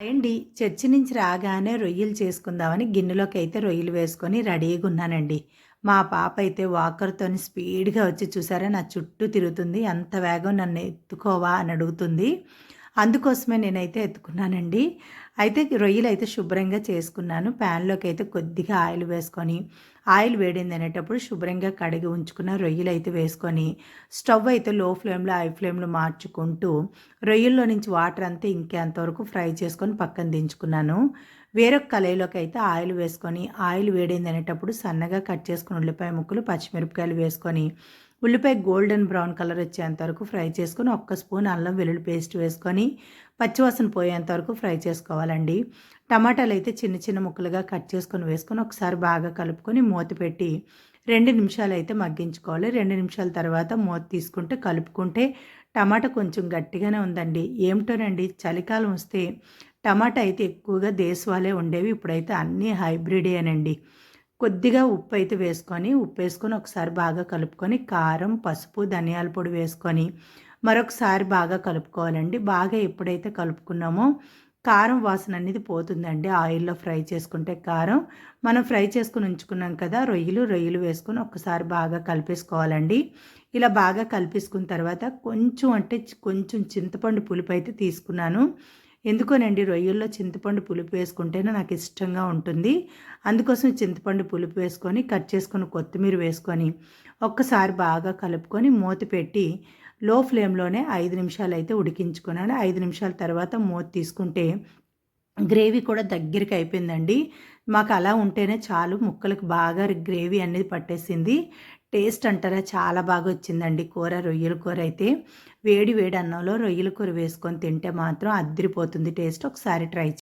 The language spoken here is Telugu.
అండి చర్చి నుంచి రాగానే రొయ్యలు చేసుకుందామని గిన్నెలోకి అయితే రొయ్యలు వేసుకొని రెడీగా ఉన్నానండి. మా పాప అయితే వాకర్తో స్పీడ్గా వచ్చి చూసారా నా చుట్టూ తిరుగుతుంది అంత వేగం నన్ను ఎత్తుకోవా అని అడుగుతుంది. అందుకోసమే నేనైతే ఎత్తుకున్నానండి. అయితే రొయ్యలు అయితే శుభ్రంగా చేసుకున్నాను. ప్యాన్లోకి అయితే కొద్దిగా ఆయిల్ వేసుకొని ఆయిల్ వేడింది అనేటప్పుడు శుభ్రంగా కడిగి ఉంచుకున్న రొయ్యలు అయితే వేసుకొని స్టవ్ అయితే లో ఫ్లేమ్లో హై ఫ్లేమ్లో మార్చుకుంటూ రొయ్యల్లో నుంచి వాటర్ అంతా ఇంకేంతవరకు ఫ్రై చేసుకొని పక్కన దించుకున్నాను. వేరొక కళాయిలోకి అయితే ఆయిల్ వేసుకొని ఆయిల్ వేడింది అనేటప్పుడు సన్నగా కట్ చేసుకుని ఉల్లిపాయ ముక్కలు పచ్చిమిరపకాయలు వేసుకొని ఉల్లిపాయ గోల్డెన్ బ్రౌన్ కలర్ వచ్చేంత వరకు ఫ్రై చేసుకొని ఒక్క స్పూన్ అల్లం వెల్లుల్లి పేస్ట్ వేసుకొని పచ్చివాసన పోయేంత వరకు ఫ్రై చేసుకోవాలండి. టమాటాలు అయితే చిన్న చిన్న ముక్కలుగా కట్ చేసుకొని వేసుకొని ఒకసారి బాగా కలుపుకొని మూత పెట్టి రెండు నిమిషాలు అయితే మగ్గించుకోవాలి. రెండు నిమిషాల తర్వాత మూత తీసుకుంటే కలుపుకుంటే టమాటా కొంచెం గట్టిగానే ఉందండి. ఏమిటోనండి చలికాలం వస్తే టమాటా అయితే ఎక్కువగా దేశవాలే ఉండేవి. ఇప్పుడైతే అన్నీ హైబ్రిడేనండి. కొద్దిగా ఉప్పు అయితే వేసుకొని ఉప్పు వేసుకొని ఒకసారి బాగా కలుపుకొని కారం పసుపు ధనియాల పొడి వేసుకొని మరొకసారి బాగా కలుపుకోవాలండి. బాగా ఎప్పుడైతే కలుపుకున్నామో కారం వాసన అనేది పోతుందండి. ఆయిల్లో ఫ్రై చేసుకుంటే కారం. మనం ఫ్రై చేసుకుని ఉంచుకున్నాం కదా రొయ్యలు రొయ్యలు వేసుకొని ఒకసారి బాగా కలిపేసుకోవాలండి. ఇలా బాగా కలిపేసుకున్న తర్వాత కొంచెం అంటే కొంచెం చింతపండు పులుపు అయితే తీసుకున్నాను. ఎందుకోనండి రొయ్యల్లో చింతపండు పులుపు వేసుకుంటేనే నాకు ఇష్టంగా ఉంటుంది. అందుకోసం చింతపండు పులుపు వేసుకొని కట్ చేసుకొని కొత్తిమీర వేసుకొని ఒక్కసారి బాగా కలుపుకొని మూత పెట్టి లో ఫ్లేమ్లోనే ఐదు నిమిషాలు అయితే ఉడికించుకున్నాను. ఐదు నిమిషాల తర్వాత మూత తీసుకుంటే గ్రేవీ కూడా దగ్గరికి అయిపోయిందండి. మాకు అలా ఉంటేనే చాలు ముక్కలకు బాగా గ్రేవీ అనేది పట్టేసింది. టేస్ట్ అంటారా? చాలా బాగా వచ్చిందండి కూర. రొయ్యల కూర అయితే వేడి వేడి అన్నంలో రొయ్యల కూర వేసుకొని తింటే మాత్రం అద్దరిపోతుంది టేస్ట్. ఒకసారి ట్రై